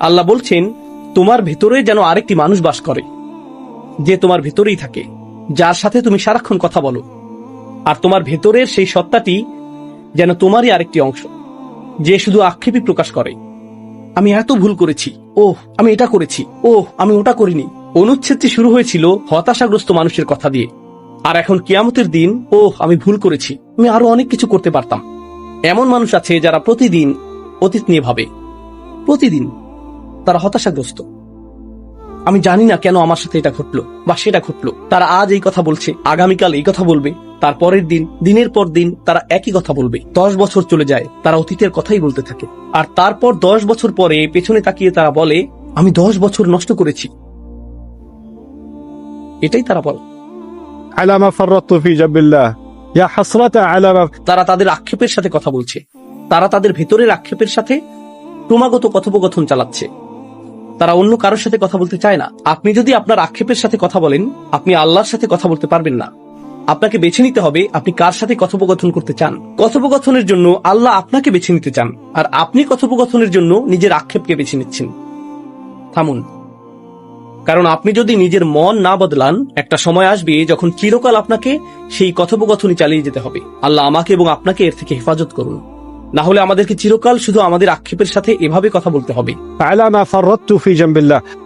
আল্লাহ বলছেন, তোমার ভেতরে যেন আরেকটি মানুষ বাস করে, যে তোমার ভেতরেই থাকে, যার সাথে তুমি সারাক্ষণ কথা বলো। আর তোমার ভেতরের সেই সত্তাটি যেন তোমারই আরেকটি অংশ, যে শুধু আক্ষেপই প্রকাশ করে। আমি এত ভুল করেছি, ওহ, আমি এটা করেছি, ওহ, আমি ওটা করিনি। অনুচ্ছেদটি শুরু হয়েছিল হতাশাগ্রস্ত মানুষের কথা দিয়ে। আর এখন কিয়ামতের দিন, ওহ, আমি ভুল করেছি, আমি আরও অনেক কিছু করতে পারতাম। এমন মানুষ আছে যারা প্রতিদিন অতীত নিয়ে ভাবে। প্রতিদিন। তারা হতাশাগ্রস্ত। আমি জানি না কেন আমার সাথে এটা ঘটলো বা সেটা ঘটলো। তারা আজ এই কথা বলছে আগামীকাল এই কথা বলবে তার পরের দিন দিনের পর দিন তারা একই কথা বলবে। দশ বছর চলে যায় তারা অতীতের কথাই বলতে থাকে। আর তারপর দশ বছর পরে পেছনে তাকিয়ে তারা বলে আমি দশ বছর নষ্ট করেছি। এটাই তারা বলে। তারা তাদের আক্ষেপের সাথে কথা বলছে। তারা তাদের ভেতরের আক্ষেপের সাথে ক্রমাগত কথোপকথন চালাচ্ছে। তারা অন্য কারোর সাথে কথা বলতে চায় না। আপনি যদি আপনার আক্ষেপের সাথে কথা বলেন, আপনি আল্লাহর সাথে কথা বলতে পারবেন না। আপনাকে বেছে নিতে হবে আপনি কার সাথে কথোপকথন করতে চান। কথোপকথনের জন্য আল্লাহ আপনাকে বেছে নিতে চান, আর আপনি কথোপকথনের জন্য নিজের আক্ষেপকে বেছে নিচ্ছেন। থামুন। কারণ আপনি যদি নিজের মন না বদলান, একটা সময় আসবে যখন চিরকাল আপনাকে সেই কথোপকথনই চালিয়ে যেতে হবে। আল্লাহ আমাকে এবং আপনাকে এর থেকে হেফাজত করুন। না হলে আমাদেরকে চিরকাল শুধু আমাদের আক্ষেপের সাথে এভাবে কথা বলতে হবে।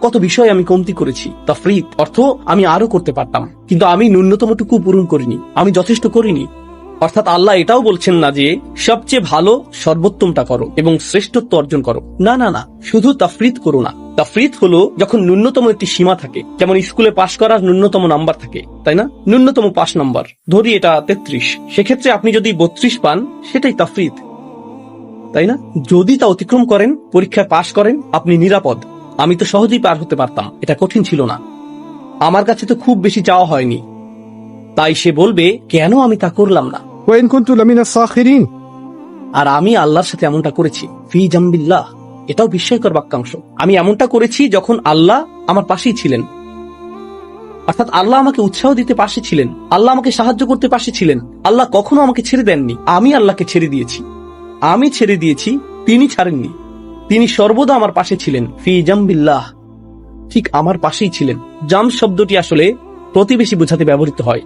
কত বিষয় আমি কমতি করেছি। তা ফ্রি অর্থ আমি আরও করতে পারতাম। কিন্তু আমি ন্যূনতমটুকু পূরণ করিনি। আমি যথেষ্ট করিনি। অর্থাৎ আল্লাহ এটাও বলছেন না যে সবচেয়ে ভালো সর্বোত্তমটা করো এবং শ্রেষ্ঠত্ব অর্জন করো। না না না শুধু তাফরিদ করো না। তাফরিদ হলো যখন ন্যূনতম একটি সীমা থাকে। যেমন স্কুলে পাশ করার ন্যূনতম নাম্বার থাকে তাই না? ন্যূনতম পাশ নাম্বার। ধরি এটা তেত্রিশ। সেক্ষেত্রে আপনি যদি বত্রিশ পান সেটাই তাফরিদ তাই না? যদি তা অতিক্রম করেন পরীক্ষায় পাশ করেন আপনি নিরাপদ। আমি তো সহজেই পার হতে পারতাম। এটা কঠিন ছিল না। আমার কাছে তো খুব বেশি যাওয়া হয়নি। তাই সে বলবে কেন আমি তা করলাম না? আর আমি আল্লাহর সাথে এমনটা করেছি। ফি জাম্বিল্লাহ। এটাও বিস্ময়কর বাক্যাংশ। আমি এমনটা করেছি যখন আল্লাহ আমার পাশেই ছিলেন। অর্থাৎ আল্লাহ আমাকে উৎসাহ দিতে পাশে ছিলেন। আল্লাহ আমাকে সাহায্য করতে পাশে ছিলেন। আল্লাহ কখনো আমাকে ছেড়ে দেননি। আমি আল্লাহকে ছেড়ে দিয়েছি। আমি ছেড়ে দিয়েছি তিনি ছাড়েননি। তিনি সর্বদা আমার পাশে ছিলেন ফি জাম্বিল্লাহ। ঠিক আমার পাশেই ছিলেন। জাম শব্দটি আসলে প্রতিবেশী বোঝাতে ব্যবহৃত হয়।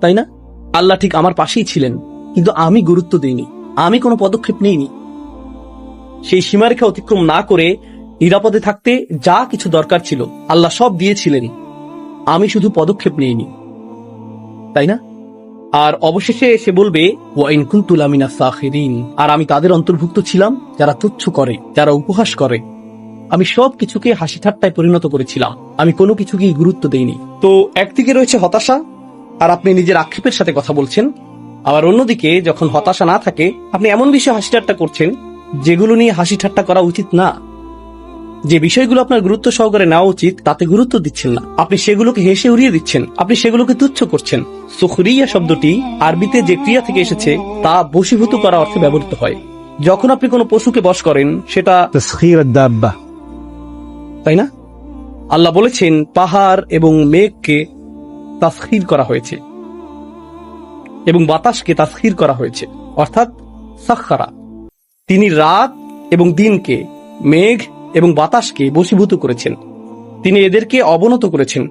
তাই না? আল্লাহ ঠিক আমার পাশেই ছিলেন কিন্তু আমি গুরুত্ব দিইনি। আমি কোনো পদক্ষেপ নিইনি। সেই সীমারেখা অতিক্রম না করে নিরাপদে থাকতে যা কিছু দরকার ছিল আল্লাহ সব দিয়েছিলেন। আমি শুধু পদক্ষেপ নিইনি। তাই না? আর অবশেষে এসে বলবে ওয়াইন আর আমি তাদের অন্তর্ভুক্ত ছিলাম, যারা তুচ্ছ করে, যারা উপহাস করে। আমি সব কিছুকে হাসি ঠাট্টায় পরিণত করেছিলাম। আমি কোনো কিছুকেই গুরুত্ব দেইনি। তো একদিকে রয়েছে হতাশা, আর আপনি নিজের আক্ষেপের সাথে কথা বলছেন। আবার অন্যদিকে, যখন হতাশা না থাকে, আপনি এমন বিষয়ে হাসি ঠাট্টা করছেন, যেগুলো নিয়ে হাসি ঠাট্টা করা উচিত না। যে বিষয়গুলো আপনার গুরুত্ব সহকারে নেওয়া উচিত তাতে গুরুত্ব দিচ্ছেন না। আপনি সেগুলোকে হেসে উড়িয়ে দিচ্ছেন। আপনি সেগুলোকে তুচ্ছ করছেন। সুখরিয়া শব্দটি আরবিতে যে ক্রিয়া থেকে এসেছে তা বশীভূত করা অর্থে ব্যবহৃত হয়। যখন আপনি কোনো পশুকে বস করেন সেটা তাই না? আল্লাহ বলেছেন পাহাড় এবং মেঘকে তাস্কির করা হয়েছে এবং বাতাসকে তাস্কির করা হয়েছে। অর্থাৎ সাক্ষারা। তিনি রাত এবং দিনকে মেঘ এবং বাতাসকে বশীভূত করেছেন। তিনি এদেরকে অবনত করেছেন,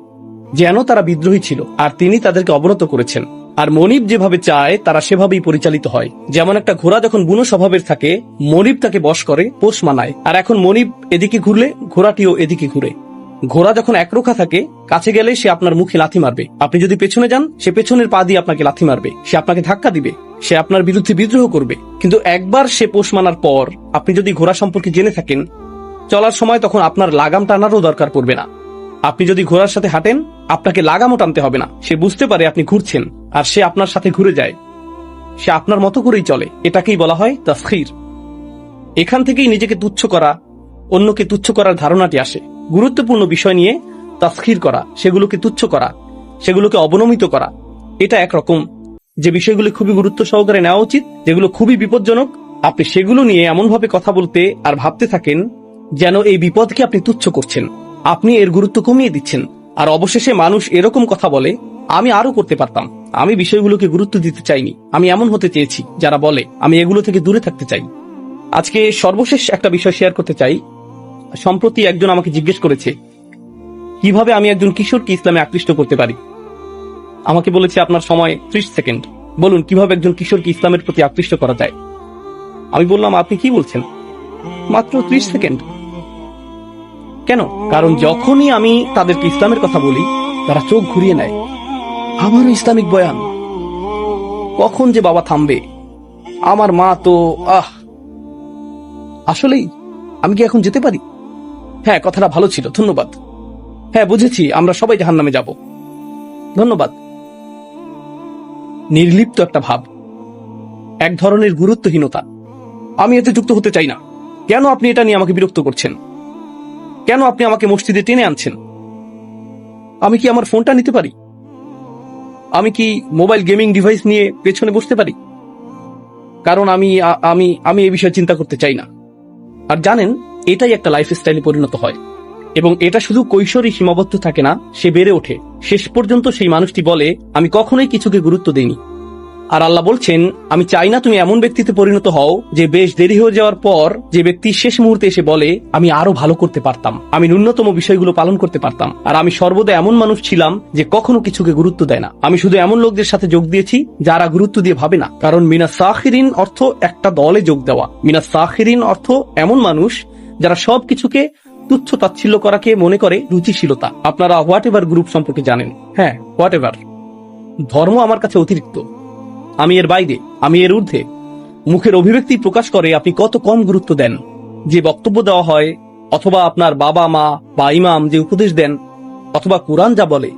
যেন তারা বিদ্রোহী ছিল, আর তিনি তাদেরকে অবনত করেছেন। আর মনিব যেভাবে চায়, তারা সেভাবেই পরিচালিত হয়। যেমন একটা ঘোড়া যখন বুনো স্বভাবের থাকে, মনিব তাকে বশ করে, পোষ মানায়। আর এখন মনিব এদিকে ঘুরলে, ঘোড়াটিও এদিকে ঘুরে। ঘোড়া যখন একরোখা থাকে, কাছে গেলে সে আপনার মুখে লাথি মারবে। আপনি যদি পেছনে যান, সে পেছনের পা দিয়ে আপনাকে লাথি মারবে। সে আপনাকে ধাক্কা দিবে। সে আপনার বিরুদ্ধে বিদ্রোহ করবে। কিন্তু একবার সে পোষ মানার পর, আপনি যদি ঘোড়া সম্পর্কে জেনে থাকেন চলার সময় তখন আপনার লাগাম টানারও দরকার পড়বে না। আপনি যদি ঘোড়ার সাথে হাঁটেন, আপনাকে লাগামও টানতে হবে না। সে বুঝতে পারে আপনি ঘুরছেন, আর সে আপনার সাথে ঘুরে যায়। সে আপনার মতো করেই চলে। এটাকেই বলা হয় তাফখির এখান থেকেই নিজেকে তুচ্ছ করা, অন্যকে তুচ্ছ করার ধারণাটি আসে। গুরুত্বপূর্ণ বিষয় নিয়ে তাফখির করা, সেগুলোকে তুচ্ছ করা, সেগুলোকে অবনমিত করা, এটা একরকম। যে বিষয়গুলি খুবই গুরুত্ব সহকারে নেওয়া উচিত, যেগুলো খুবই বিপজ্জনক, আপনি সেগুলো নিয়ে এমনভাবে কথা বলতে আর ভাবতে থাকেন যেন এই বিপদকে আপনি তুচ্ছ করছেন। আপনি এর গুরুত্ব কমিয়ে দিচ্ছেন। আর অবশেষে মানুষ এরকম কথা বলে, আমি আরও করতে পারতাম। আমি বিষয়গুলোকে গুরুত্ব দিতে চাইনি। আমি এমন হতে চেয়েছি, যারা বলে, আমি এগুলো থেকে দূরে থাকতে চাই। আজকে সর্বশেষ একটা বিষয় শেয়ার করতে চাই। সম্প্রতি একজন আমাকে জিজ্ঞেস করেছে, কীভাবে আমি একজন কিশোরকে ইসলামে আকৃষ্ট করতে পারি? আমাকে বলেছে, আপনার সময় ত্রিশ সেকেন্ড। বলুন, কীভাবে একজন কিশোরকে ইসলামের প্রতি আকৃষ্ট করা যায়? আমি বললাম, আপনি কি বলছেন? মাত্র ত্রিশ সেকেন্ড। কেন? কারণ যখনই আমি তাদেরকে ইসলামের কথা বলি, তারা চোখ ঘুরিয়ে নেয়। আমারও ইসলামিক বয়ান। কখন যে বাবা থামবে? আমার মা তো, আহ! আসলেই, আমি কি এখন যেতে পারি? হ্যাঁ কথাটা ভালো ছিল, ধন্যবাদ। হ্যাঁ বুঝেছি, আমরা সবাই জাহান নামে যাব। ধন্যবাদ। নির্লিপ্ত একটা ভাব। এক ধরনের গুরুত্বহীনতা। আমি এতে যুক্ত হতে চাই না। কেন আপনি এটা নিয়ে আমাকে বিরক্ত করছেন? কেন আপনি আমাকে মসজিদে টেনে আনছেন? আমি কি আমার ফোনটা নিতে পারি? আমি কি মোবাইল গেমিং ডিভাইস নিয়ে পেছনে বসতে পারি? কারণ আমি আমি আমি এই বিষয়ে চিন্তা করতে চাই না। আর জানেন, এটাই একটা লাইফ স্টাইলে পরিণত হয়। এবং এটা শুধু কৈশোরই সীমাবদ্ধ থাকে না, সে বেড়ে ওঠে। শেষ পর্যন্ত সেই মানুষটি বলে, আমি কখনোই কিছুকে গুরুত্ব দেইনি। আর আল্লাহ বলছেন, আমি চাই না তুমি এমন ব্যক্তিতে পরিণত হও যে বেশ দেরি হয়ে যাওয়ার পর যে ব্যক্তি শেষ মুহূর্তে এসে বলে, আমি আরও ভালো করতে পারতাম, আমি ন্যূনতম বিষয়গুলো পালন করতে পারতাম, আর আমি সর্বদা এমন মানুষ ছিলাম যে কখনো কিছুকে গুরুত্ব দেয় না। আমি শুধু এমন লোকদের সাথে যোগ দিয়েছি যারা গুরুত্ব দিয়ে ভাবে না, কারণ মিনা সাখিরিন অর্থ একটা দলে যোগ দেওয়া। মিনা সাখিরিন অর্থ এমন মানুষ যারা সবকিছুকে তুচ্ছ তাচ্ছিল্য করাকে মনে করে রুচিশীলতা। আপনারা হোয়াট এভার গ্রুপ সম্পর্কে জানেন। হ্যাঁ হোয়াট এভার। ধর্ম আমার কাছে অতিরিক্ত। আমি এর বাইরে, আমি এর ঊর্ধ্বে। মুখের অভিব্যক্তি প্রকাশ করে আপনি কত কম গুরুত্ব দেন। যে বক্তব্য দেওয়া হয়, অথবা আপনার বাবা, মা বা ইমাম যে উপদেশ দেন, অথবা কোরআন যা বলে,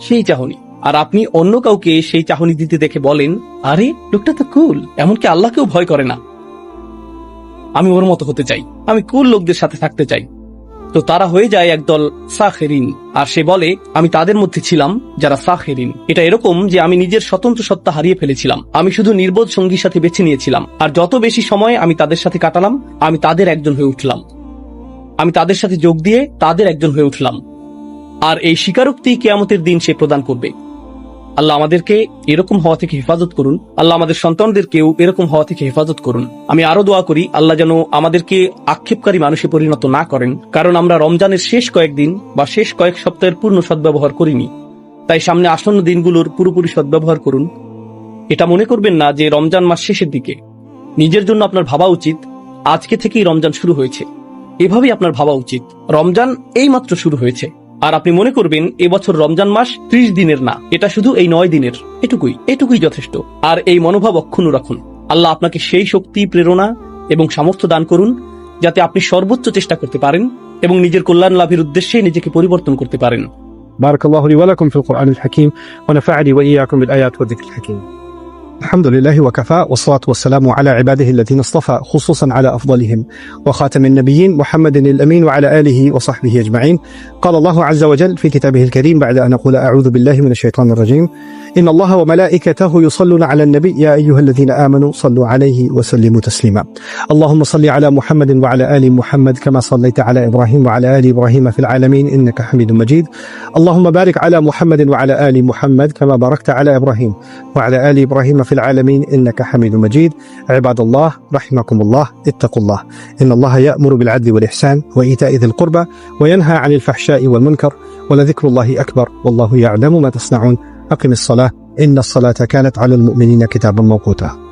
সেই চাহনি। আর আপনি অন্য কাউকে সেই চাহনি দিতে দেখে বলেন, আরে, লোকটা তো কুল, এমনকি আল্লাহকেও ভয় করে না। আমি ওর মতো হতে চাই। আমি কুল লোকদের সাথে থাকতে চাই। তো তারা হয়ে যায় একদল সাহেরিন আর সে বলে, আমি তাদের মধ্যে ছিলাম যারা সাহেরিন এটা এরকম যে আমি নিজের স্বতন্ত্র সত্তা হারিয়ে ফেলেছিলাম। আমি শুধু নির্বোধ সঙ্গীর সাথে বেছে নিয়েছিলাম। আর যত বেশি সময় আমি তাদের সাথে কাটালাম, আমি তাদের একজন হয়ে উঠলাম। আমি তাদের সাথে যোগ দিয়ে তাদের একজন হয়ে উঠলাম। আর এই স্বীকারোক্তি কেয়ামতের দিন সে প্রদান করবে। আল্লাহ আমাদেরকে এরকম হওয়া থেকে হেফাজত করুন। আল্লাহ আমাদের সন্তানদেরকেও এরকম হওয়া থেকে হেফাজত করুন। আমি আরও দোয়া করি, আল্লাহ যেন আমাদেরকে আক্ষেপকারী মানুষে পরিণত না করেন, কারণ আমরা রমজানের শেষ কয়েকদিন বা শেষ কয়েক সপ্তাহের পূর্ণ সদ্ব্যবহার করিনি। তাই সামনে আসন্ন দিনগুলোর পুরোপুরি সদ্ব্যবহার করুন। এটা মনে করবেন না যে রমজান মাস শেষের দিকে। নিজের জন্য আপনার ভাবা উচিত, আজকে থেকেই রমজান শুরু হয়েছে। এভাবেই আপনার ভাবা উচিত। রমজান এই মাত্র শুরু হয়েছে। আর আপনি মনে করবেন এবছর রমজান মাস ত্রিশ দিনের না এটা শুধু এই নয় দিনের এটুকুই এটুকুই যথেষ্ট আর এই মনোভাব অক্ষুণ্ণ রাখুন আল্লাহ আপনাকে সেই শক্তি প্রেরণা এবং সামর্থ্য দান করুন যাতে আপনি সর্বোচ্চ চেষ্টা করতে পারেন এবং নিজের কল্যাণ লাভের উদ্দেশ্যে নিজেকে পরিবর্তন করতে পারেন بارك الله لي ولكم في القرآن الحكيم ونفعني وإياكم بالآيات والذكر الحكيم الحمد لله وكفى والصلاة والسلام على عباده الذين اصطفى خصوصا على أفضلهم. وخاتم النبيين محمد الأمين وعلى آله وصحبه أجمعين. قال الله عز وجل في كتابه الكريم بعد أن أقول أعوذ بالله من الشيطان الرجيم. إن الله وملائكته يصلون على النبي يا أيها الذين آمنوا صلوا عليه وسلموا تسليما. اللهم صل على محمد وعلى آل محمد كما صليت على إبراهيم وعلى آل إبراهيم في العالمين إنك حميد مجيد. اللهم بارك على محمد وعلى آل محمد كما باركت على إبراهيم وعلى آل إبراهيم في العالمين إنك حميد مجيد. عباد الله رحمكم الله اتقوا الله. إن الله يأمر بالعدل والإحسان وإيتاء ذي القربى وينهى عن الفحشاء والمنكر ولذكر الله أكبر والله يعلم ما تصنعون. أقم الصلاة إن الصلاة كانت على المؤمنين كتابا موقوتا.